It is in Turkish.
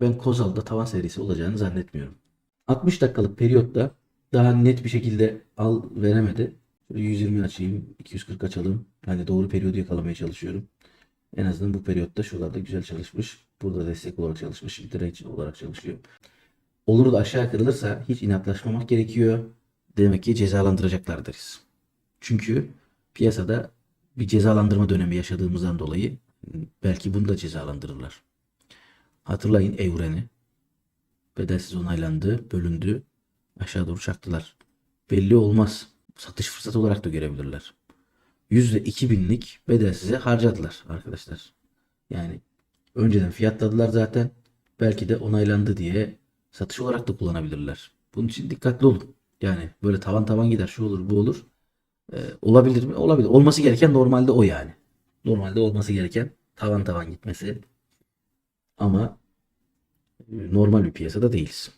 ben Kozal'da tavan serisi olacağını zannetmiyorum. 60 dakikalık periyotta daha net bir şekilde al veremedi. Şöyle 120 açayım, 240 açalım. Hani doğru periyodu yakalamaya çalışıyorum. En azından bu periyotta şuralarda güzel çalışmış. Burada destek olarak çalışmış. Bir direnç olarak çalışıyor. Olur da aşağı kırılırsa hiç inatlaşmamak gerekiyor. Demek ki cezalandıracaklar deriz. Çünkü piyasada bir cezalandırma dönemi yaşadığımızdan dolayı belki bunu da cezalandırırlar. Hatırlayın Evren'i. Bedelsiz onaylandı, bölündü. Aşağı doğru çaktılar. Belli olmaz. Satış fırsatı olarak da görebilirler. %2000'lik bedelsize harcadılar arkadaşlar. Yani önceden fiyatladılar zaten. Belki de onaylandı diye satış olarak da kullanabilirler. Bunun için dikkatli olun. Yani böyle tavan tavan gider şu olur bu olur. Ee, olabilir mi? Olabilir. Olması gereken normalde o yani. Normalde olması gereken tavan tavan gitmesi. Ama normal bir piyasada değiliz.